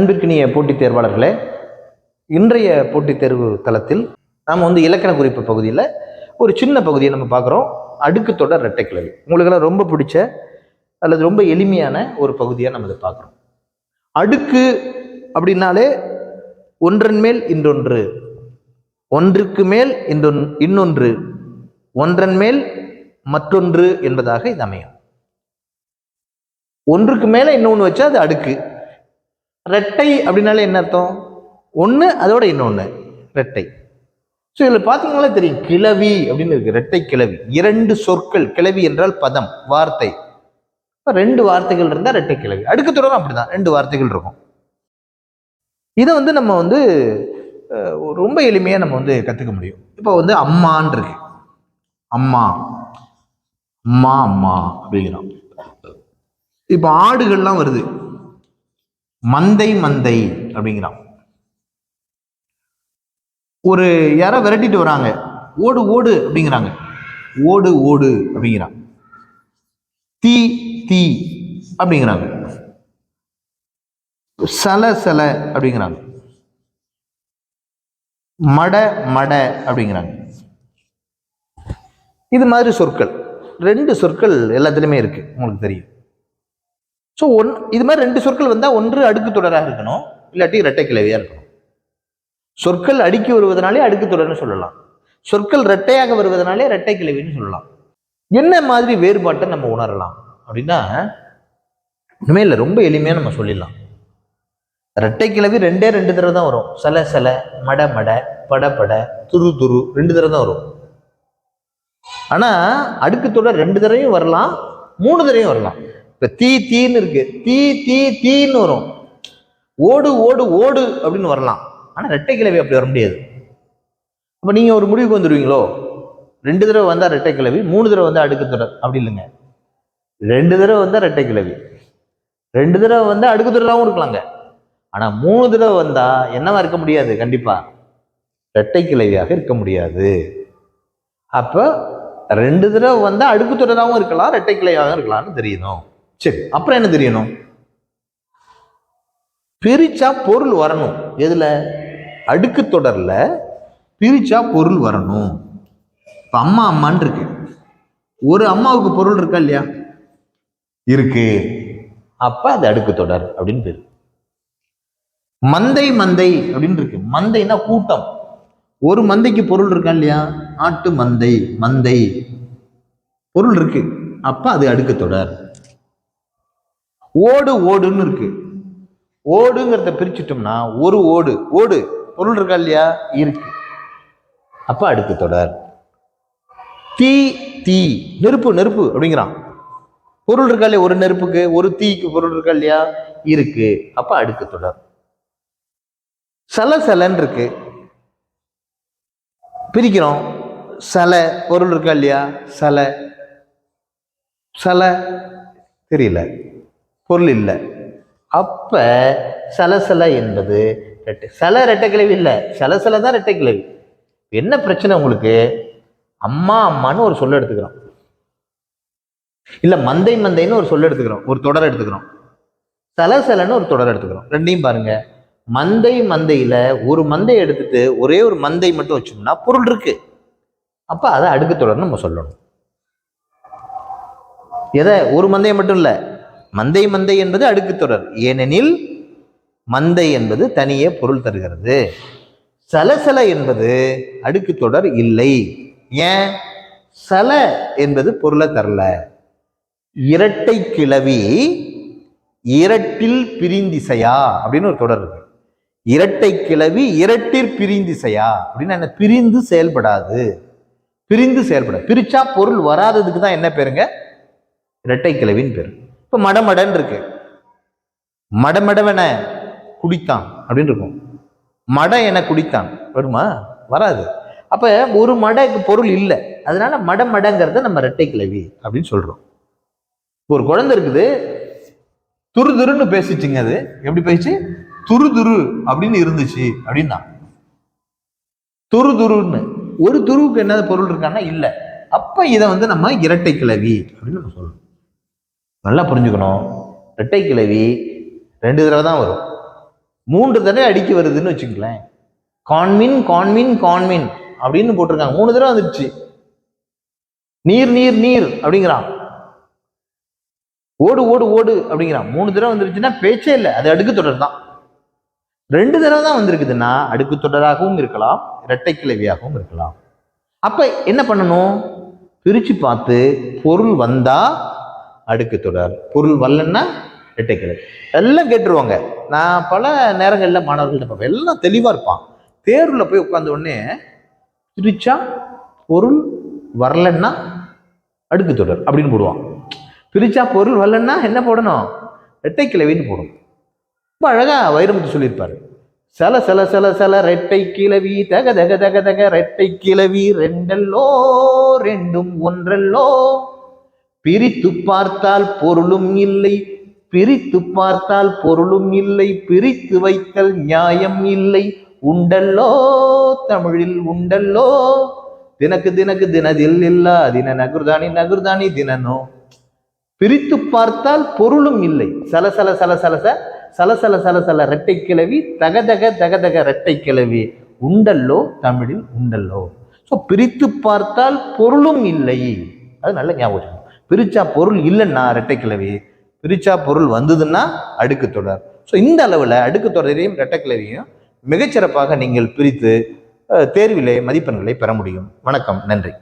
அன்பிற்கினிய போட்டித் தேர்வாளர்களே இன்றைய போட்டித் தேர்வு தளத்தில் நாம் வந்து இலக்கண குறிப்பு பகுதியில் ஒரு சின்ன பகுதியை நம்ம பார்க்குறோம். அடுக்கு தொடர் இரட்டைக்கிழவி உங்களுக்கெல்லாம் ரொம்ப பிடிச்ச அல்லது ரொம்ப எளிமையான ஒரு பகுதியாக நம்ம இதை பார்க்குறோம். அடுக்கு அப்படின்னாலே ஒன்றன் மேல் இன்னொன்று ஒன்றுக்கு மேல் இன்னொன் இன்னொன்று ஒன்றன் மேல் மற்றொன்று என்பதாக இது அமையும். ஒன்றுக்கு மேலே இன்னொன்று வச்சா அது அடுக்கு. ரெட்டை அப்படின்னாலே என்ன அர்த்தம்? ஒன்று அதோட இன்னொன்று ரெட்டை. ஸோ இதில் பார்த்தீங்கனாலே தெரியும். கிளவி அப்படின்னு இருக்குது ரெட்டை கிளவி இரண்டு சொற்கள். கிளவி என்றால் பதம் வார்த்தை. இப்போ ரெண்டு வார்த்தைகள் இருந்தால் ரெட்டை கிளவி அடுக்கு தொடரும் அப்படிதான். ரெண்டு வார்த்தைகள் இருக்கும். இதை வந்து நம்ம வந்து ரொம்ப எளிமையாக நம்ம வந்து கற்றுக்க முடியும். இப்போ வந்து அம்மான் இருக்கு. அம்மா. அம்மா அம்மா அப்படிங்கிறோம். இப்போ ஆடுகள்லாம் வருது. மந்தை மந்தை அப்படிங்கிறான். ஒரு யாரோ விரட்டிட்டு வராங்க. ஓடு ஓடு அப்படிங்கிறாங்க. ஓடு ஓடு அப்படிங்கிறான். தீ தீ அப்படிங்கிறாங்க. சல சல அப்படிங்கிறாங்க. மட மட அப்படிங்கிறாங்க. இது மாதிரி சொற்கள். ரெண்டு சொற்கள் எல்லாத்துலேயுமே இருக்கு. உங்களுக்கு தெரியும். ஸோ ஒன் இது மாதிரி ரெண்டு சொற்கள் வந்தால் ஒன்று அடுக்கு தொடராக இருக்கணும். இல்லாட்டி இரட்டை கிளவியாக இருக்கணும். சொற்கள் அடுக்கி வருவதனாலே அடுக்கு தொடர்னு சொல்லலாம். சொற்கள் இரட்டையாக வருவதனாலே இரட்டை கிளவின்னு சொல்லலாம். என்ன மாதிரி வேறுபாட்டை நம்ம உணரலாம்? அப்படின்னா ஒன்றுமே இல்லை ரொம்ப எளிமையாக நம்ம சொல்லிடலாம். ரெட்டை கிளவி ரெண்டே ரெண்டு தடவை தான் வரும். சில சில மட மட பட பட துரு துரு ரெண்டு தடவை தான் வரும். ஆனால் அடுக்கு தொடர் ரெண்டு தடவையும் வரலாம் மூணு தடவையும் வரலாம். இப்போ தீ தீன்னு இருக்கு. தீ தீ தீன்னு வரும். ஓடு ஓடு ஓடு அப்படின்னு வரலாம். ஆனால் ரெட்டை கிளவி அப்படி வர முடியாது. அப்போ நீங்கள் ஒரு முடிவுக்கு வந்துடுவீங்களோ ரெண்டு தடவை வந்தால் ரெட்டை கிளவி மூணு தடவை வந்தால் அடுக்கு தொடர் அப்படி இல்லைங்க. ரெண்டு தடவை வந்தால் ரெட்டை கிளவி ரெண்டு தடவை வந்தால் அடுக்கு தொடராகவும் இருக்கலாங்க. ஆனால் மூணு தடவை வந்தால் என்னவா இருக்க முடியாது? கண்டிப்பாக ரெட்டை கிளவியாக இருக்க முடியாது. அப்போ ரெண்டு தடவை வந்தால் அடுக்கு தொடராகவும் இருக்கலாம் ரெட்டை கிளையாகவும் இருக்கலாம்னு தெரியணும். சரி அப்புறம் என்ன தெரியணும்? பிரிச்சா பொருள் வரணும். எதுல? அடுக்கு தொடர்ல பிரிச்சா பொருள் வரணும். இப்ப அம்மா அம்மான் இருக்கு. ஒரு அம்மாவுக்கு பொருள் இருக்கா இல்லையா? இருக்கு. அப்ப அது அடுக்கு தொடர் அப்படின்னு பேரு. மந்தை மந்தை அப்படின்னு இருக்கு. மந்தைன்னா கூட்டம். ஒரு மந்தைக்கு பொருள் இருக்கா இல்லையா? ஆட்டு மந்தை மந்தை. பொருள் இருக்கு. அப்ப அது அடுக்கு தொடர். ஓடு ஓடுன்னு இருக்கு. ஓடுங்கிறத பிரிச்சுட்டோம்னா ஒரு ஓடு ஓடு பொருள் இருக்கா இல்லையா? இருக்கு. அப்ப அடுக்கு தொடர். தீ தீ நெருப்பு நெருப்பு அப்படிங்கிறான். பொருள் இருக்கா இல்லையா? ஒரு நெருப்புக்கு ஒரு தீக்கு பொருள் இருக்கா இல்லையா? இருக்கு. அப்ப அடுக்கு தொடர். சல சலன் இருக்கு. பிரிக்கிறோம். சல பொருள் இருக்கா இல்லையா? சல. சல. தெரியல. பொருள் இல்லை. அப்போ சலசல என்பது ரெட்டை சல ரெட்டைக்கிழவி இல்லை. சலசல தான் ரெட்டைக்கிழவி என்ன பிரச்சனை உங்களுக்கு? அம்மா அம்மான்னு ஒரு சொல்ல எடுத்துக்கிறோம். இல்லை மந்தை மந்தைன்னு ஒரு சொல்ல எடுத்துக்கிறோம். ஒரு தொடர் எடுத்துக்கிறோம். சலசலன்னு ஒரு தொடர் எடுத்துக்கிறோம். ரெண்டையும் பாருங்க. மந்தை மந்தையில் ஒரு மந்தை எடுத்துட்டு ஒரே ஒரு மந்தை மட்டும் வச்சோம்னா பொருள் இருக்கு. அப்போ அதை அடுக்கு தொடர்னு நம்ம சொல்லணும். எதை? ஒரு மந்தையை மட்டும் இல்லை. மந்தை மந்தை என்பது அடுக்கு தொடர். ஏனெனில் மந்தை என்பது தனியே பொருள் தருகிறது. சலசல என்பது அடுக்கு தொடர் இல்லை. ஏன்? சல என்பது பொருளை தரல. இரட்டை கிளவி இரட்டில் பிரிந்திசையா அப்படின்னு ஒரு தொடர் இருக்கு. இரட்டை கிளவி இரட்டிற் பிரிந்திசையா அப்படின்னு என்ன? பிரிந்து செயல்படாது. பிரிந்து செயல்பட பிரிச்சா பொருள் வராததுக்கு தான் என்ன பேருங்க? இரட்டை கிளவின்னு பேர். இப்போ மடமடன்னு இருக்கு. மடமடவன குடித்தான் அப்படின்னு இருக்கும். மட என குடித்தான். வருமா? வராது. அப்போ ஒரு மடக்கு பொருள் இல்லை. அதனால மடமடங்கிறத நம்ம இரட்டை கிளவி அப்படின்னு சொல்கிறோம் ஒரு குழந்தை இருக்குது. துரு துருன்னு பேசிச்சுங்க அது. எப்படி பேசிச்சு துரு துரு அப்படின்னு இருந்துச்சு அப்படின்னா. துரு துருன்னு. ஒரு துருவுக்கு என்ன பொருள் இருக்கான்னா இல்லை. அப்போ இதை வந்து நம்ம இரட்டை கிளவி அப்படின்னு நம்ம சொல்கிறோம் நல்லா புரிஞ்சுக்கணும். ரெட்டை கிளவி ரெண்டு தடவை தான் வரும். மூன்று தடவை அடிக்க வருதுன்னு வச்சுங்களேன் கான்மின் கான்மின் கான்மின் அப்படின்னு போட்டிருக்காங்க. மூணு தடவை வந்துருச்சு. நீர் நீர் நீர் அப்படிங்கிறான். ஓடு ஓடு ஓடு அப்படிங்கிறான். மூணு தடவை வந்துருச்சுன்னா பேச்சே இல்லை. அது அடுக்கு தொடர் தான். ரெண்டு தடவை தான் வந்திருக்குதுன்னா அடுக்கு தொடராகவும் இருக்கலாம் இரட்டை கிளவியாகவும் இருக்கலாம். அப்ப என்ன பண்ணணும்? பிரிச்சு பார்த்து பொருள் வந்தா அடுக்கு தொடர். பொருள் வரலன்னா இரட்டை எல்லாம் கேட்டுருவாங்க. நான் பல நேரங்களில் மாணவர்கள்ட்ட பார்ப்பேன். எல்லாம் தெளிவாக இருப்பான். தேர்வில் போய் உட்காந்த உடனே பிரிச்சா பொருள் வரலன்னா அடுக்கு தொடர் அப்படின்னு போடுவான். பிரிச்சா பொருள் வரலன்னா என்ன போடணும்? இரட்டை கிளவின்னு போடணும். ரொம்ப அழகாக வைரமுத்து சொல்லியிருப்பார். சல சல சல சல ரெட்டை கிளவி தக தக தக தக ரெட்டை கிளவி ரெண்டல்லோ ரெண்டும் ஒன்றல்லோ பிரித்து பார்த்தால் பொருளும் இல்லை பிரித்து பார்த்தால் பொருளும் இல்லை பிரித்து வைத்தல் நியாயம் இல்லை. உண்டல்லோ தமிழில் உண்டல்லோ தினக்கு தினக்கு தினதில் இல்லா தின நகுர்தானி நகுர்தானி தினனோ. பிரித்து பார்த்தால் பொருளும் இல்லை. சலசல சலசலச சலசல சலசல ரெட்டை கிளவி தகதக தகதக ரெட்டை கிளவி உண்டல்லோ தமிழில் உண்டல்லோ. ஸோ பிரித்து பார்த்தால் பொருளும் இல்லை. அது நல்ல ஞாபகம் பிரிச்சா பொருள் இல்லைன்னா ரெட்டை கிளவி பிரிச்சா பொருள் வந்ததுன்னா அடுக்கு தொடர். ஸோ இந்த அளவில் அடுக்கு தொடரையும் ரெட்டை கிளவியும் மிகச்சிறப்பாக நீங்கள் பிரித்து தேர்விலே மதிப்பெண்களை பெற முடியும். வணக்கம் நன்றி.